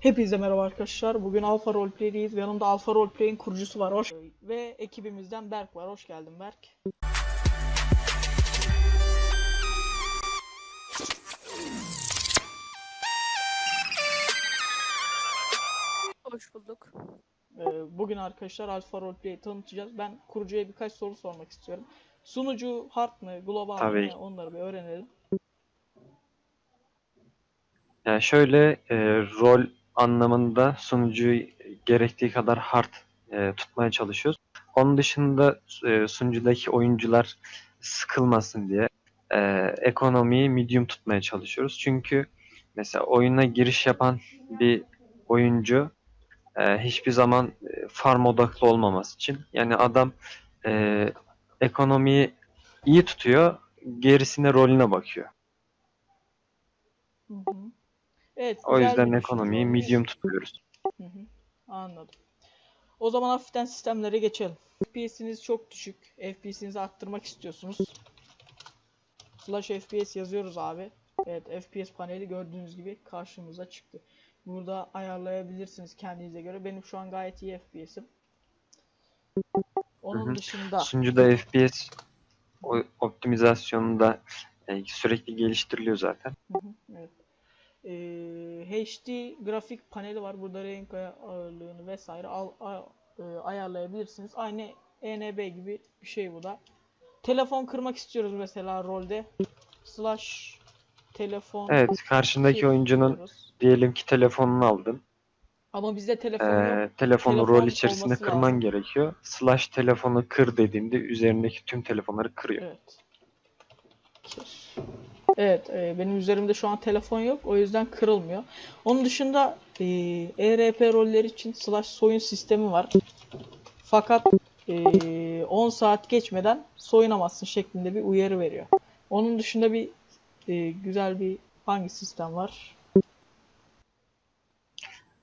Hepinize merhaba arkadaşlar. Bugün Alfa Roleplay'deyiz. ve Yanımda Alfa Roleplay'in kurucusu var. Hoş ve ekibimizden Berk var. Hoş geldin Berk. Hoş bulduk. Ee, Bugün arkadaşlar Alfa Roleplay'i tanıtacağız. Ben kurucuya birkaç soru sormak istiyorum. Sunucu hard mı, global Tabii. mı? Onları bir öğrenelim. Yani şöyle e, rol anlamında sunucuyu gerektiği kadar hard e, tutmaya çalışıyoruz. Onun dışında e, sunucudaki oyuncular sıkılmasın diye e, ekonomiyi medium tutmaya çalışıyoruz. Çünkü mesela oyuna giriş yapan bir oyuncu e, hiçbir zaman e, farm odaklı olmaması için yani adam e, ekonomiyi iyi tutuyor, gerisine rolüne bakıyor. Hı hı. Evet, O yüzden ekonomiyi düşünce. medium tutuyoruz. Hı hı, Anladım. O zaman hafiften sistemlere geçelim. FPS'iniz çok düşük. FPS'inizi arttırmak istiyorsunuz. Slash FPS yazıyoruz abi. Evet FPS paneli gördüğünüz gibi karşımıza çıktı. Burada ayarlayabilirsiniz kendinize göre. Benim şu an gayet iyi FPS'im. Onun Hı hı. dışında Sunucuda FPS o- optimizasyonu da e, sürekli geliştiriliyor zaten. Hı hı, evet. Ee, HD grafik paneli var. Burada renk ağırlığını vesaire al, a- e, ayarlayabilirsiniz. Aynı ENB gibi bir şey bu da. Telefon kırmak istiyoruz mesela rolde. Slash telefon Evet, karşındaki kır oyuncunun diyoruz. diyelim ki telefonunu aldın. Ama bizde telefon Ee, yok. telefonu Telefon rol içerisinde kırman lazım. gerekiyor. Slash telefonu kır dediğinde üzerindeki tüm telefonları kırıyor. Evet. Kir. Evet, e, benim üzerimde şu an telefon yok. O yüzden kırılmıyor. Onun dışında e, ERP rolleri için slash soyun sistemi var. Fakat e, 10 saat geçmeden soyunamazsın şeklinde bir uyarı veriyor. Onun dışında bir e, güzel bir hangi sistem var?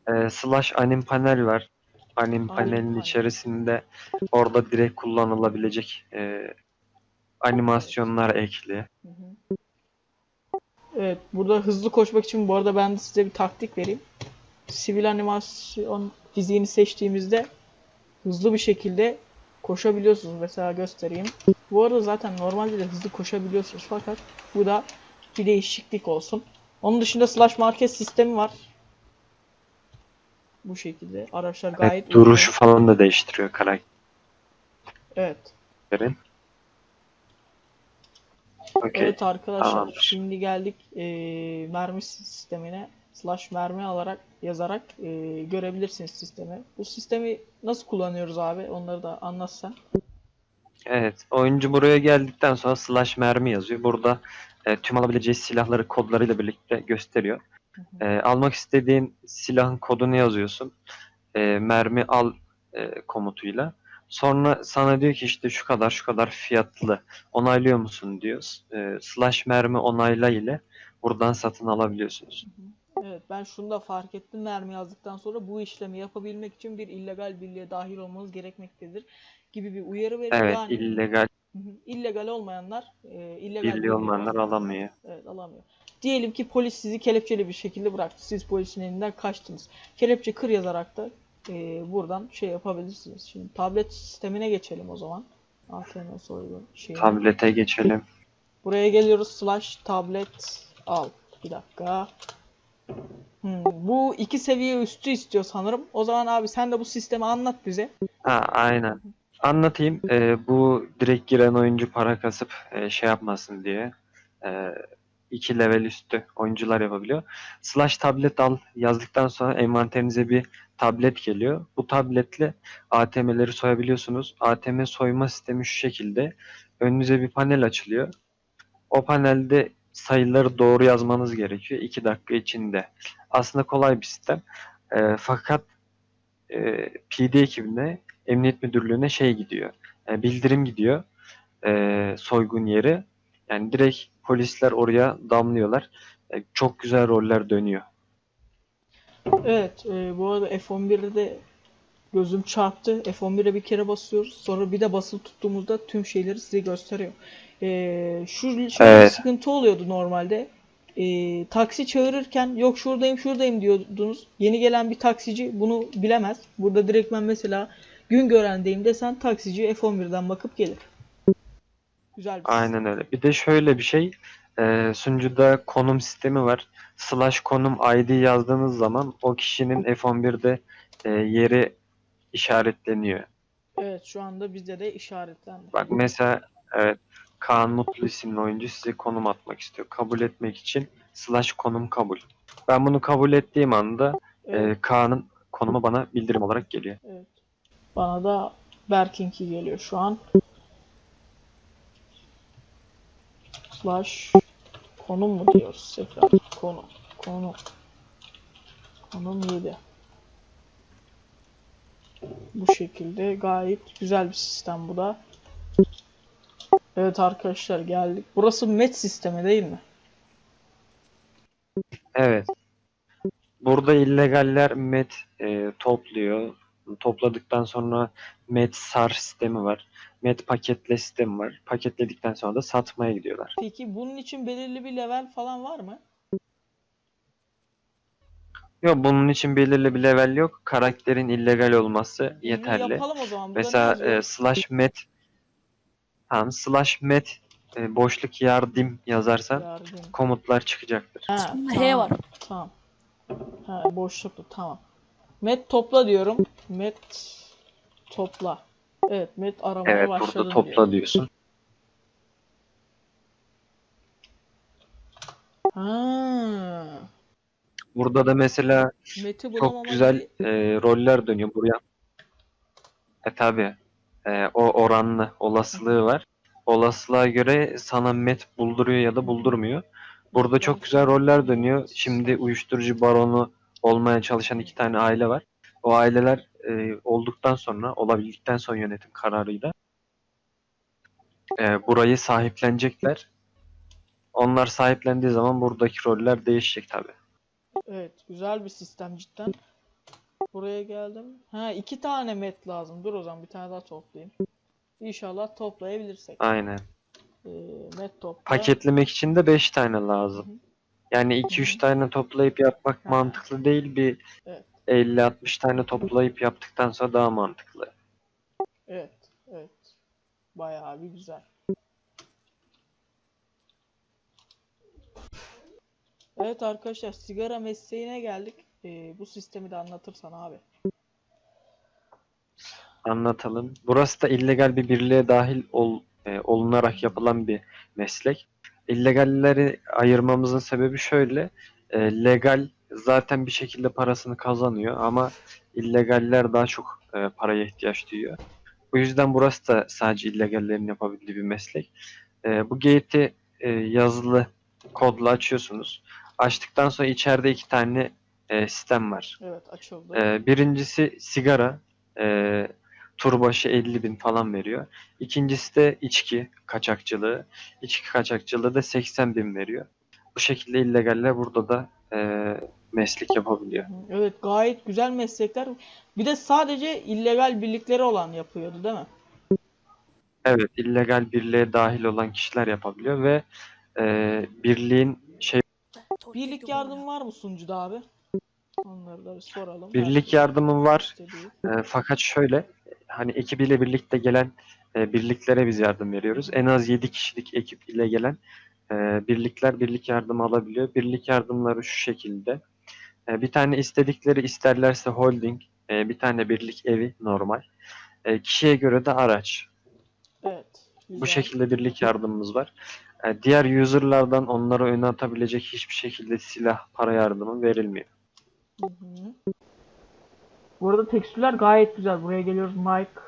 Ee, slash anim panel var. Anim panelin panel. içerisinde orada direkt kullanılabilecek e, animasyonlar ekli. Hı hı. Evet, burada hızlı koşmak için bu arada ben de size bir taktik vereyim. Sivil animasyon fiziğini seçtiğimizde hızlı bir şekilde koşabiliyorsunuz. Mesela göstereyim. Bu arada zaten normalde de hızlı koşabiliyorsunuz fakat bu da bir değişiklik olsun. Onun dışında slash market sistemi var. Bu şekilde araçlar gayet Evet, duruşu uyumlu. falan da değiştiriyor karakterin. Evet. Okey. Evet arkadaşlar tamamdır. şimdi geldik eee, mermi sistemine slash mermi alarak yazarak eee, görebilirsiniz sistemi. Bu sistemi nasıl kullanıyoruz abi onları da anlatsan. Evet, oyuncu buraya geldikten sonra slash mermi yazıyor. Burada e, tüm alabileceği silahları kodlarıyla birlikte gösteriyor. Hı hı. E, almak istediğin silahın kodunu yazıyorsun. E, mermi al e, komutuyla. Sonra sana diyor ki işte şu kadar şu kadar fiyatlı onaylıyor musun diyor. E, slash mermi onayla ile buradan satın alabiliyorsunuz. Evet ben şunu da fark ettim mermi yazdıktan sonra bu işlemi yapabilmek için bir illegal birliğe dahil olmanız gerekmektedir gibi bir uyarı veriyor. Evet, Yani illegal illegal olmayanlar eee illegal birliği olmayanlar alamıyor. Evet alamıyor. Diyelim ki polis sizi kelepçeli bir şekilde bıraktı. Siz polisin elinden kaçtınız. Kelepçe kır yazarak da e, buradan şey yapabilirsiniz. Şimdi tablet sistemine geçelim o zaman. ATM soygun şeyi. Tablete geçelim. Buraya geliyoruz slash tablet al. Bir dakika. Hmm, bu iki seviye üstü istiyor sanırım. O zaman abi sen de bu sistemi anlat bize. Ha, aynen. Anlatayım. Ee, bu direkt giren oyuncu para kasıp e, şey yapmasın diye. E, iki level üstü oyuncular yapabiliyor. Slash tablet al yazdıktan sonra envanterinize bir tablet geliyor. Bu tabletle ATM'leri soyabiliyorsunuz. ATM soyma sistemi şu şekilde. Önünüze bir panel açılıyor. O panelde sayıları doğru yazmanız gerekiyor. 2 dakika içinde. Aslında kolay bir sistem. E, fakat e, PD ekibine Emniyet Müdürlüğü'ne şey gidiyor. e, bildirim gidiyor. e, soygun yeri. Yani direkt polisler oraya damlıyorlar. E, çok güzel roller dönüyor. Evet, e, bu arada F11'de de gözüm çarptı. F11'e bir kere basıyoruz. Sonra bir de basılı tuttuğumuzda tüm şeyleri size gösteriyor. E, şu şöyle Evet. sıkıntı oluyordu normalde. e, taksi çağırırken yok şuradayım şuradayım diyordunuz. Yeni gelen bir taksici bunu bilemez. Burada direktmen mesela Güngören'deyim desen taksici F11'den bakıp gelir. Güzel bir sistem. Aynen öyle. Bir de şöyle bir şey. E, sunucuda konum sistemi var. Slash konum ID yazdığınız zaman o kişinin F11'de e, yeri işaretleniyor. Evet şu anda bizde de işaretlendi. Bak mesela evet Kaan Mutlu isimli oyuncu size konum atmak istiyor. Kabul etmek için slash konum kabul. Ben bunu kabul ettiğim anda Evet, e, Kaan'ın konumu bana bildirim olarak geliyor. evet. Bana da Berkink'i geliyor şu an. Slash konum mu diyoruz tekrar? Konum. Konum. Konum 7. Bu şekilde gayet güzel bir sistem bu da. Evet arkadaşlar geldik. Burası met sistemi değil mi? Evet. Burada illegaller met e, topluyor. Topladıktan sonra met sar sistemi var. Met paketle sistemi var. Paketledikten sonra da satmaya gidiyorlar. Peki bunun için belirli bir level falan var mı? Yok bunun için belirli bir level yok. Karakterin illegal olması Bir yeterli. Yapalım o zaman. Mesela e, slash met tamam, slash met e, boşluk yardım yazarsan Yardım. komutlar çıkacaktır. Ha. H var. Tamam. Ha, boşluklu tamam. Met topla diyorum. Met topla. Evet, met aramaya Evet başladım burada topla diyor. diyorsun. Ha. Burada da mesela Met'i çok güzel e, roller dönüyor buraya. E tabi o oranlı olasılığı var. Olasılığa göre sana met bulduruyor ya da buldurmuyor. Burada çok güzel roller dönüyor. Şimdi uyuşturucu baronu olmaya çalışan iki tane aile var. O aileler e, olduktan sonra, olabildikten sonra yönetim kararıyla e, burayı sahiplenecekler. Onlar sahiplendiği zaman buradaki roller değişecek tabi. Evet, güzel bir sistem cidden. Buraya geldim. Ha, iki tane met lazım. Dur o zaman bir tane daha toplayayım. İnşallah toplayabilirsek. Aynen. Ee, met topla. Paketlemek için de 5 tane lazım. Yani 2-3 tane toplayıp yapmak mantıklı değil. Bir Evet. 50-60 tane toplayıp yaptıktan sonra daha mantıklı. Evet, evet. Bayağı bir güzel. Evet arkadaşlar sigara mesleğine geldik. Ee, bu sistemi de anlatırsan abi. Anlatalım. Burası da illegal bir birliğe dahil ol, e, olunarak yapılan bir meslek. İllegalleri ayırmamızın sebebi şöyle. e, legal zaten bir şekilde parasını kazanıyor ama illegaller daha çok e, paraya ihtiyaç duyuyor. Bu yüzden burası da sadece illegallerin yapabildiği bir meslek. E, bu gate'i e, yazılı kodla açıyorsunuz. Açtıktan sonra içeride iki tane e, sistem var. Evet açıldı. Ee, birincisi sigara. Ee, tur başı 50 bin falan veriyor. İkincisi de içki kaçakçılığı. İçki kaçakçılığı da 80 bin veriyor. Bu şekilde illegaller burada da e, meslek yapabiliyor. Evet gayet güzel meslekler. Bir de sadece illegal birlikleri olan yapıyordu değil mi? Evet, illegal birliğe dahil olan kişiler yapabiliyor ve e, birliğin şey Birlik yardım var mı sunucuda abi? Onları da soralım. birlik yardımı var. E, fakat şöyle hani ekibiyle birlikte gelen e, birliklere biz yardım veriyoruz. En az 7 kişilik ekip ile gelen e, birlikler birlik yardımı alabiliyor. Birlik yardımları şu şekilde. E, bir tane istedikleri isterlerse holding, e, bir tane birlik evi normal. E, kişiye göre de araç. Evet. Bu güzel. şekilde birlik yardımımız var. E, diğer user'lardan onlara öne atabilecek hiçbir şekilde silah, para yardımı verilmiyor. Hı hı. Bu arada tekstürler gayet güzel. Buraya geliyoruz. Mike.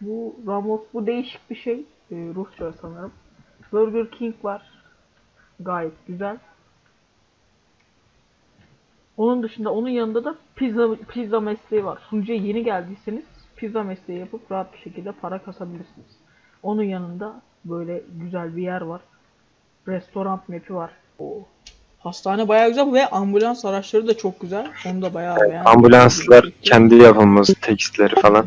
Bu Ramos bu değişik bir şey. Ee, Rusça sanırım. Burger King var. Gayet güzel. Onun dışında onun yanında da pizza pizza mesleği var. Sunucuya yeni geldiyseniz pizza mesleği yapıp rahat bir şekilde para kasabilirsiniz. Onun yanında böyle güzel bir yer var. Restoran map'i var. Oo. Hastane bayağı güzel ve ambulans araçları da çok güzel. Onu da bayağı beğendim. Ambulanslar kendi yapımız, tekstleri falan.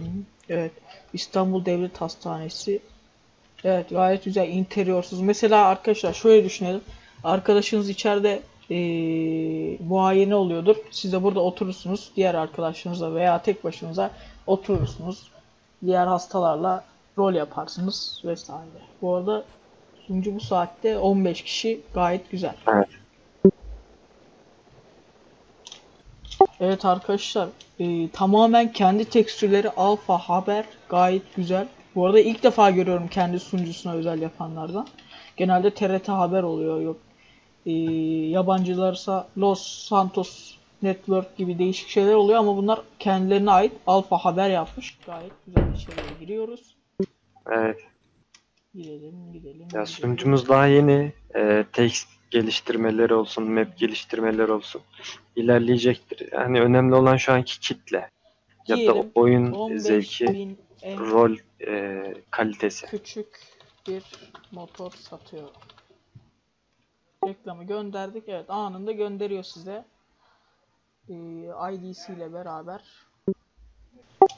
Evet. İstanbul Devlet Hastanesi. Evet gayet güzel. interiyorsuz. Mesela arkadaşlar şöyle düşünelim. Arkadaşınız içeride eee muayene oluyordur. Siz de burada oturursunuz. Diğer arkadaşlarınızla veya tek başınıza oturursunuz. Diğer hastalarla rol yaparsınız vesaire. Bu arada sunucu bu saatte 15 kişi gayet güzel. Evet. Evet arkadaşlar eee, tamamen kendi tekstürleri alfa haber gayet güzel. Bu arada ilk defa görüyorum kendi sunucusuna özel yapanlardan. Genelde TRT haber oluyor yok. Eee yabancılarsa Los Santos Network gibi değişik şeyler oluyor ama bunlar kendilerine ait alfa haber yapmış. Gayet güzel içeriye giriyoruz. Evet. Gidelim gidelim. Ya gidelim. sunucumuz daha yeni. E, text geliştirmeleri olsun, map geliştirmeleri olsun. ilerleyecektir. Yani önemli olan şu anki kitle. Ya da Diyelim, oyun 15 zevki, bin en rol e, kalitesi. küçük bir motor satıyor. Reklamı gönderdik. Evet anında gönderiyor size. Ee, IDC ile beraber.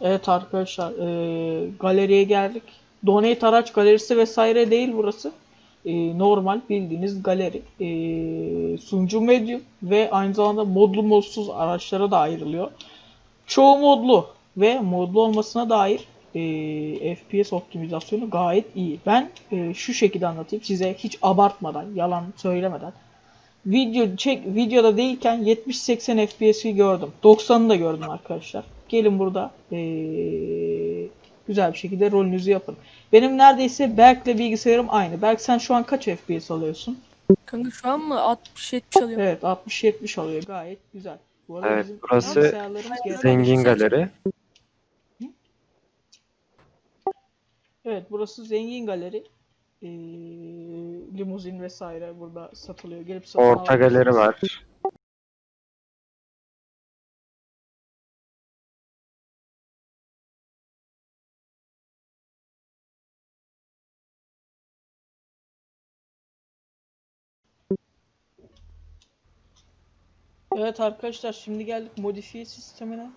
Evet arkadaşlar ee, galeriye geldik. Donate araç galerisi vesaire değil burası. Ee, normal bildiğiniz galeri. Ee, sunucu medium ve aynı zamanda modlu modsuz araçlara da ayrılıyor. Çoğu modlu ve modlu olmasına dair e, FPS optimizasyonu gayet iyi. Ben e, şu şekilde anlatayım size hiç abartmadan, yalan söylemeden. Video çek videoda değilken 70-80 FPS'i gördüm. 90'ı da gördüm arkadaşlar. Gelin burada e, güzel bir şekilde rolünüzü yapın. Benim neredeyse Berk'le bilgisayarım aynı. Berk sen şu an kaç FPS alıyorsun? Kanka şu an mı 60-70 alıyorum. Evet 60-70 alıyor. Gayet güzel. Bu arada Evet, bizim burası Zengin galeri. Evet burası zengin galeri. Ee, limuzin vesaire burada satılıyor. Gelip satın Orta galeri var. Evet arkadaşlar şimdi geldik modifiye sistemine.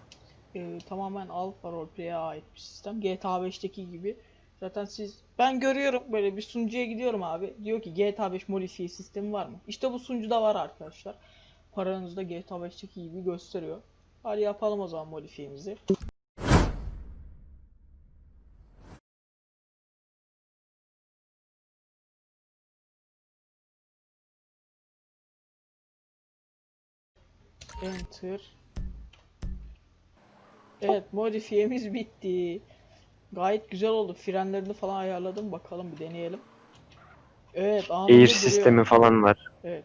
Ee, tamamen Alpha Roleplay'e ait bir sistem. GTA 5'teki gibi. Zaten siz ben görüyorum böyle bir sunucuya gidiyorum abi. Diyor ki GTA 5 modifiye sistemi var mı? İşte bu sunucuda var arkadaşlar. Paranızda GTA 5'teki gibi gösteriyor. Hadi yapalım o zaman modifiyemizi. Enter. Evet modifiyemiz bitti. Gayet güzel oldu. Frenlerini falan ayarladım. Bakalım bir deneyelim. Evet Air duruyor. sistemi falan var. Evet.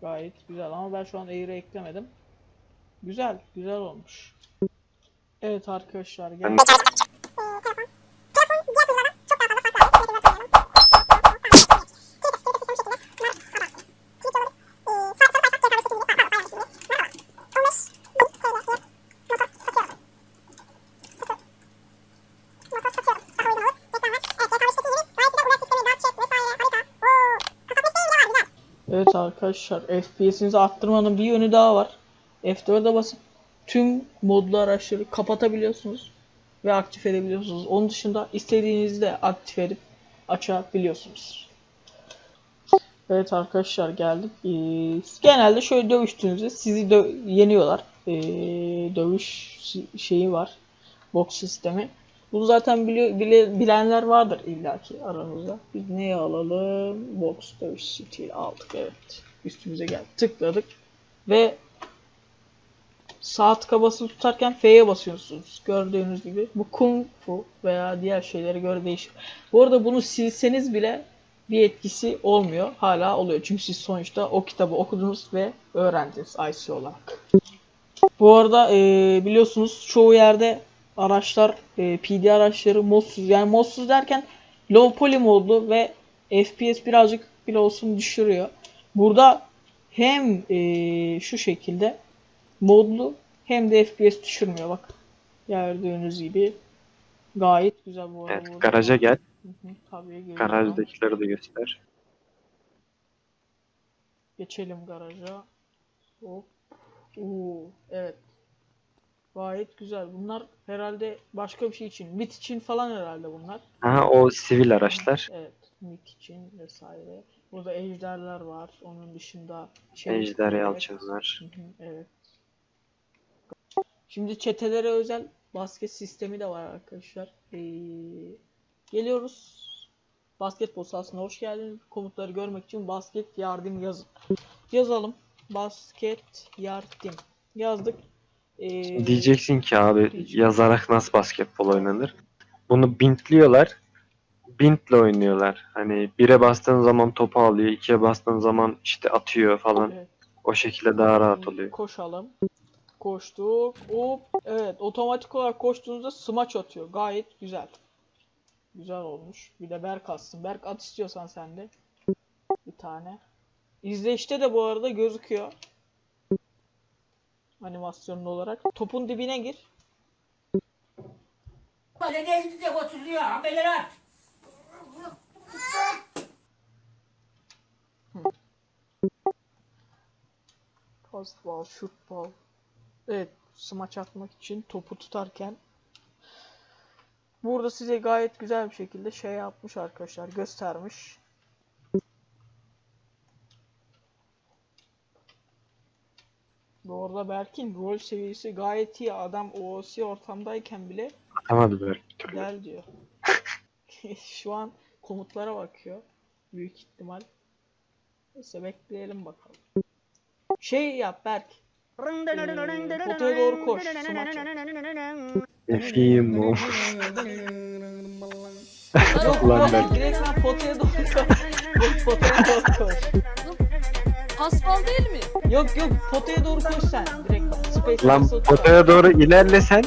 Gayet güzel ama ben şu an Air'e eklemedim. Güzel, güzel olmuş. Evet arkadaşlar gel. Arkadaşlar FPS'inizi arttırmanın bir yönü daha var. F4'e basıp tüm modlu araçları kapatabiliyorsunuz ve aktif edebiliyorsunuz. Onun dışında istediğinizde de aktif edip açabiliyorsunuz. Evet arkadaşlar geldik. Ee, genelde şöyle dövüştüğünüzde sizi dö- yeniyorlar. Ee, dövüş şeyi var. Box sistemi. Bunu zaten bili- bile- bilenler vardır illaki aranızda. Biz neyi alalım? Box dövüş stil aldık evet. Üstümüze geldi. Tıkladık ve sağ tıka basılı tutarken F'ye basıyorsunuz. Gördüğünüz gibi. Bu kung fu veya diğer şeylere göre değişir. Bu arada bunu silseniz bile bir etkisi olmuyor. Hala oluyor. Çünkü siz sonuçta o kitabı okudunuz ve öğrendiniz IC olarak. Bu arada e, biliyorsunuz çoğu yerde araçlar e, PD araçları modsuz. Yani modsuz derken low poly modlu ve FPS birazcık bile olsun düşürüyor. Burada hem e, şu şekilde modlu hem de FPS düşürmüyor bak. Gördüğünüz gibi gayet güzel bu arada. Evet, burada. garaja gel. Hı hı, tabii. Garajdakileri de göster. Geçelim garaja. Hop. Oo, evet. Gayet güzel. Bunlar herhalde başka bir şey için. MIT için falan herhalde bunlar. Aha o sivil araçlar. Evet. MIT için vesaire. Burada ejderler var. Onun dışında şey Ejder hı, Evet. Şimdi çetelere özel basket sistemi de var arkadaşlar. Ee, geliyoruz. Basketbol sahasına hoş geldiniz. Komutları görmek için basket yardım yazın. Yazalım. Basket yardım. Yazdık. Ee, Diyeceksin ki abi Diyeceğim. yazarak nasıl basketbol oynanır? Bunu bintliyorlar. Bintle oynuyorlar. Hani bire bastığın zaman topu alıyor, ikiye bastığın zaman işte atıyor falan. Evet. O şekilde daha rahat Şimdi oluyor. Koşalım. Koştuk. Hop. Evet. Otomatik olarak koştuğunuzda smaç atıyor. Gayet güzel. Güzel olmuş. Bir de Berk atsın. Berk at istiyorsan sen de. Bir tane. İzleyişte de bu arada gözüküyor. Animasyonlu olarak. Topun dibine gir. Böyle gezdirecek oturuyor. Haberleri at. Fastball, shootball. Evet, smaç atmak için topu tutarken burada size gayet güzel bir şekilde şey yapmış arkadaşlar, göstermiş. Bu arada Berk'in rol seviyesi gayet iyi. Adam OOC ortamdayken bile Atamadı bir türlü. gel diyor. Şu an komutlara bakıyor. Büyük ihtimal. Neyse bekleyelim bakalım. Şey yap Berk. Ee, potaya doğru koş. Smaç at. Efiyim o. Yok Ulan Berk. direkt sen potaya doğru koş. Potaya doğru koş. Pasbal değil mi? Yok yok potaya doğru koş sen. Direkt space Lan potaya doğru ilerlesen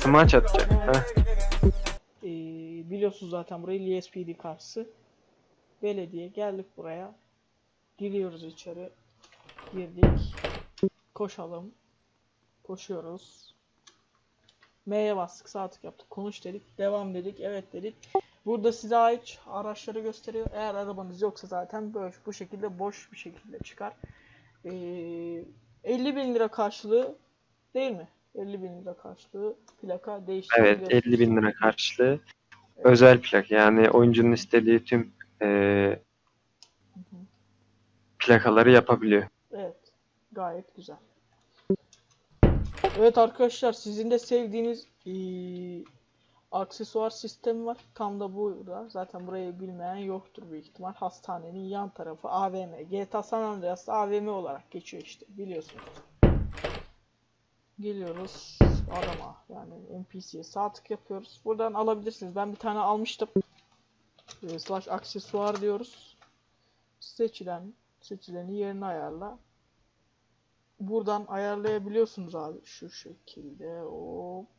smaç atacak. Evet. Ee, biliyorsunuz zaten burayı LSPD karşısı. Belediye geldik buraya. Giriyoruz içeri. Girdik. Koşalım. Koşuyoruz. M'ye bastık, sağ tık yaptık. Konuş dedik, devam dedik, evet dedik. Burada size ait araçları gösteriyor. Eğer arabanız yoksa zaten böyle bu şekilde boş bir şekilde çıkar. Ee, 50 bin lira karşılığı değil mi? 50 bin lira karşılığı plaka Evet değiştirebiliyorsunuz. 50 bin lira karşılığı özel plak yani oyuncunun istediği tüm eee, plakaları yapabiliyor. Evet. Gayet güzel. Evet arkadaşlar sizin de sevdiğiniz eee, aksesuar sistemi var. Tam da burada. Zaten burayı bilmeyen yoktur büyük ihtimal. Hastanenin yan tarafı AVM. GTA San Andreas'ta AVM olarak geçiyor işte. Biliyorsunuz. Geliyoruz adama yani NPC'ye sağ tık yapıyoruz. Buradan alabilirsiniz. Ben bir tane almıştım. Eee, slash aksesuar diyoruz. Seçilen seçileni yerine ayarla. Buradan ayarlayabiliyorsunuz abi şu şekilde. Hop.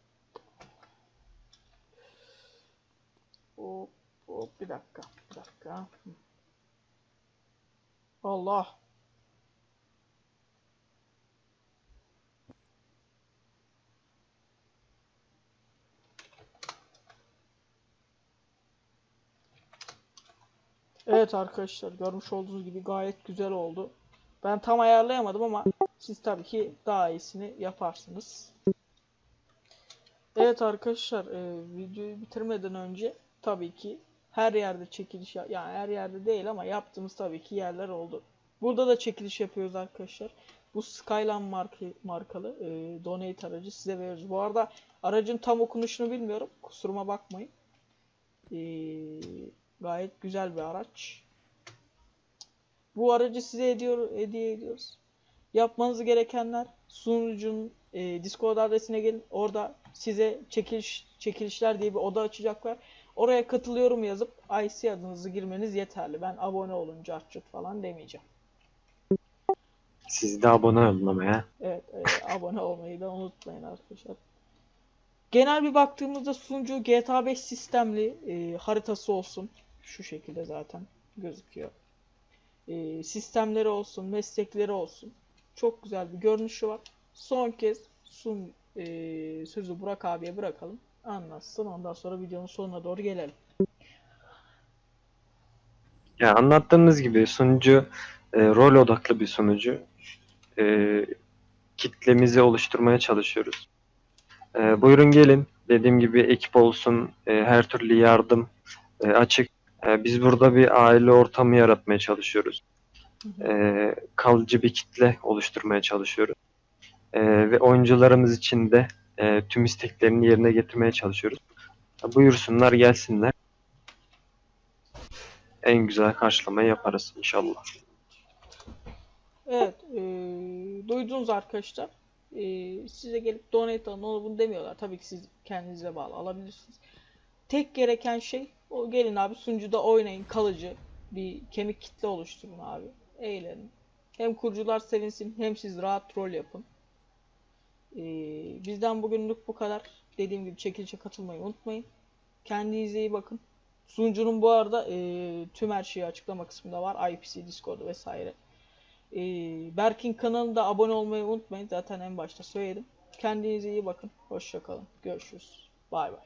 Hop, hop bir dakika. Bir dakika. Allah. Evet arkadaşlar görmüş olduğunuz gibi gayet güzel oldu. Ben tam ayarlayamadım ama siz tabii ki daha iyisini yaparsınız. Evet arkadaşlar e, videoyu bitirmeden önce tabii ki her yerde çekiliş ya- yani her yerde değil ama yaptığımız tabii ki yerler oldu. Burada da çekiliş yapıyoruz arkadaşlar. Bu Skyline marka, markalı e, donate aracı size veriyoruz. Bu arada aracın tam okunuşunu bilmiyorum. Kusuruma bakmayın. E, gayet güzel bir araç. Bu aracı size ediyor, hediye ediyoruz. Yapmanız gerekenler sunucunun e, Discord adresine gelin. Orada size çekiliş çekilişler diye bir oda açacaklar. Oraya katılıyorum yazıp IC adınızı girmeniz yeterli. Ben abone olunca açık falan demeyeceğim. Siz de abone olun ama ya. Evet, e, abone olmayı da unutmayın arkadaşlar. Genel bir baktığımızda sunucu GTA 5 sistemli e, haritası olsun. Şu şekilde zaten gözüküyor. E, sistemleri olsun, meslekleri olsun. Çok güzel bir görünüşü var. Son kez sun, e, sözü Burak abiye bırakalım. Anlatsın. Ondan sonra videonun sonuna doğru gelelim. Ya anlattığımız gibi sunucu e, rol odaklı bir sunucu. E, kitlemizi oluşturmaya çalışıyoruz. E, buyurun gelin. Dediğim gibi ekip olsun, e, her türlü yardım e, açık. E, biz burada bir aile ortamı yaratmaya çalışıyoruz. E, kalıcı bir kitle oluşturmaya çalışıyoruz. E, ve oyuncularımız için de e, tüm isteklerini yerine getirmeye çalışıyoruz. Buyursunlar gelsinler. En güzel karşılamayı yaparız inşallah. Evet, e, duydunuz arkadaşlar. E, size gelip donate alın, onu bunu demiyorlar. Tabii ki siz kendinize bağlı alabilirsiniz. Tek gereken şey, o gelin abi sunucuda oynayın, kalıcı bir kemik kitle oluşturun abi. Eğlenin. Hem kurucular sevinsin, hem siz rahat rol yapın. E, bizden bugünlük bu kadar. Dediğim gibi çekilişe katılmayı unutmayın. Kendinize iyi bakın. Sunucunun bu arada e, tüm her şeyi açıklama kısmında var. IPC, Discord vesaire. Ee, Berk'in kanalına abone olmayı unutmayın. Zaten en başta söyledim. Kendinize iyi bakın. Hoşça kalın. Görüşürüz. Bay bay.